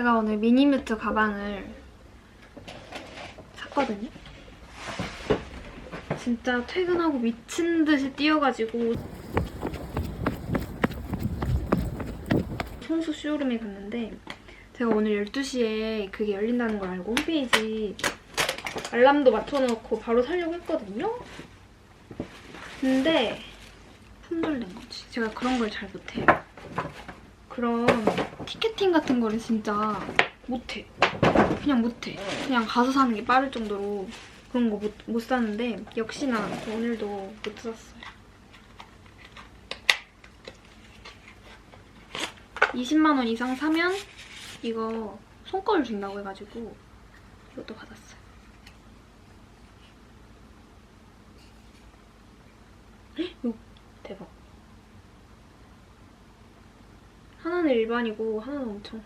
제가 오늘 미니뮤트 가방을 샀거든요. 진짜 퇴근하고 미친 듯이 뛰어가지고 청소 쇼룸에 갔는데 제가 오늘 12시에 그게 열린다는 걸 알고 홈페이지 알람도 맞춰놓고 바로 사려고 했거든요. 근데 품절된 거지. 제가 그런 걸 잘 못해요. 그런 티켓팅 같은 거를 진짜 못해. 그냥 못해. 그냥 가서 사는 게 빠를 정도로 그런 거 못 못 사는데 역시나 저 오늘도 못 샀어요. 20만 원 이상 사면 이거 손거울 준다고 해가지고 이것도 받았어요. 헉, 하나는 일반이고 하나는 엄청.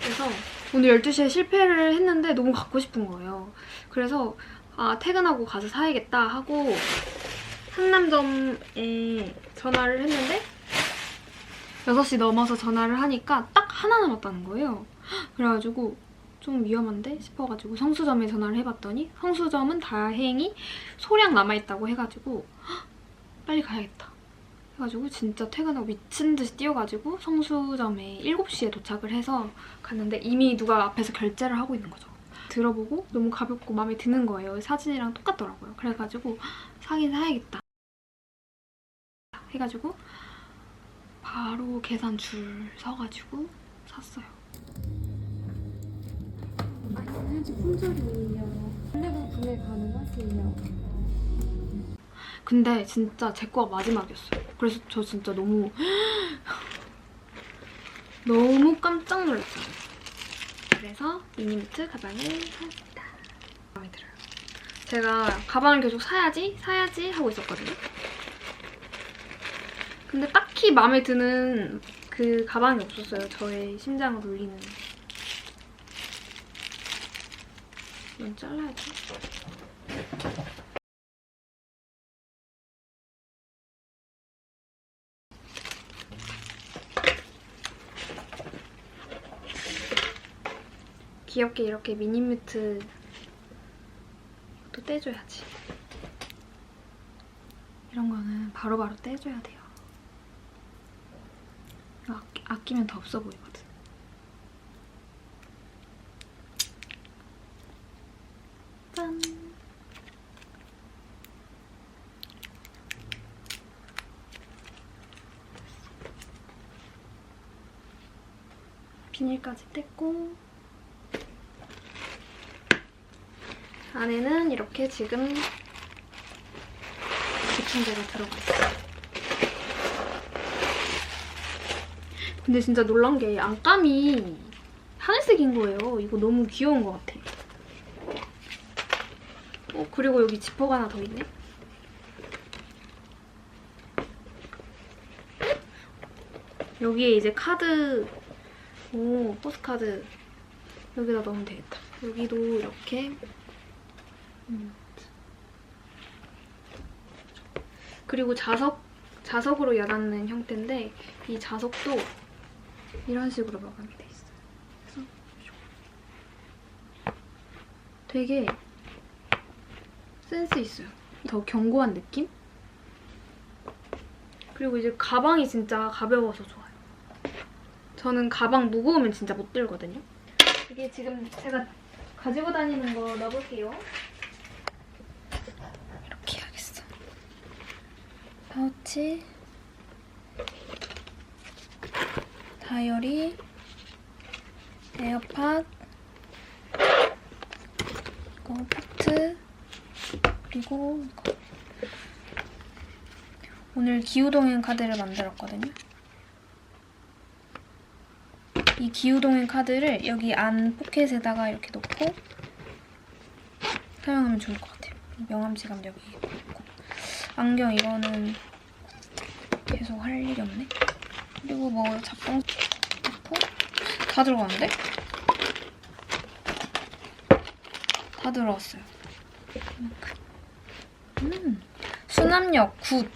그래서 오늘 12시에 실패를 했는데 너무 갖고 싶은 거예요. 그래서 아 퇴근하고 가서 사야겠다 하고 한남점에 전화를 했는데 6시 넘어서 전화를 하니까 딱 하나 남았다는 거예요. 그래가지고 좀 위험한데 싶어가지고 성수점에 전화를 해봤더니 성수점은 다행히 소량 남아있다고 해가지고 헉, 빨리 가야겠다. 해가지고 진짜 퇴근하고 미친 듯이 뛰어가지고 성수점에 7시에 도착을 해서 갔는데 이미 누가 앞에서 결제를 하고 있는 거죠. 들어보고 너무 가볍고 마음에 드는 거예요. 사진이랑 똑같더라고요. 그래가지고 사긴 사야겠다. 해가지고 바로 계산 줄 서가지고 샀어요. 현재 품절이에요. 블랙은 구매 가능하세요. 근데 진짜 제 거가 마지막이었어요. 그래서 저 진짜 너무 너무 깜짝 놀랐어요. 그래서 미니미트 가방을 샀다. 마음에 들어요. 제가 가방을 계속 사야지 사야지 하고 있었거든요. 근데 딱히 마음에 드는 그 가방이 없었어요. 저의 심장을 울리는. 이건 잘라야지. 귀엽게 이렇게 미니뮤트 또 떼줘야지. 이런 거는 바로바로 떼줘야 돼요. 이거 아끼, 아끼면 더 없어 보이거든. 짠! 비닐까지 뗐고 안에는 이렇게 지금 기충제가 들어가 있어요. 근데 진짜 놀란 게 안감이 하늘색인 거예요. 이거 너무 귀여운 것 같아. 어, 그리고 여기 지퍼가 하나 더 있네. 여기에 이제 카드, 오, 포스카드 여기다 넣으면 되겠다. 여기도 이렇게 음. 그리고 자석, 자석으로 야닿는 형태인데 이 자석도 이런 식으로 마감이 돼 있어요. 그래서 되게 센스 있어요. 더 견고한 느낌? 그리고 이제 가방이 진짜 가벼워서 좋아요. 저는 가방 무거우면 진짜 못 들거든요. 이게 지금 제가 가지고 다니는 거 넣어볼게요. 이렇게 해야겠어. 파우치, 다이어리, 에어팟, 이거 포트, 그리고 이거. 오늘 기후동행 카드를 만들었거든요. 이 기후동행 카드를 여기 안 포켓에다가 이렇게 넣고 사용하면 좋을 것 같아요. 명함 지갑 여기 있고 안경 이거는 계속 할 일이 없네. 그리고 뭐 잡동 넣고 다 들어가는데? 다 들어왔어요. 음 수납력 굿.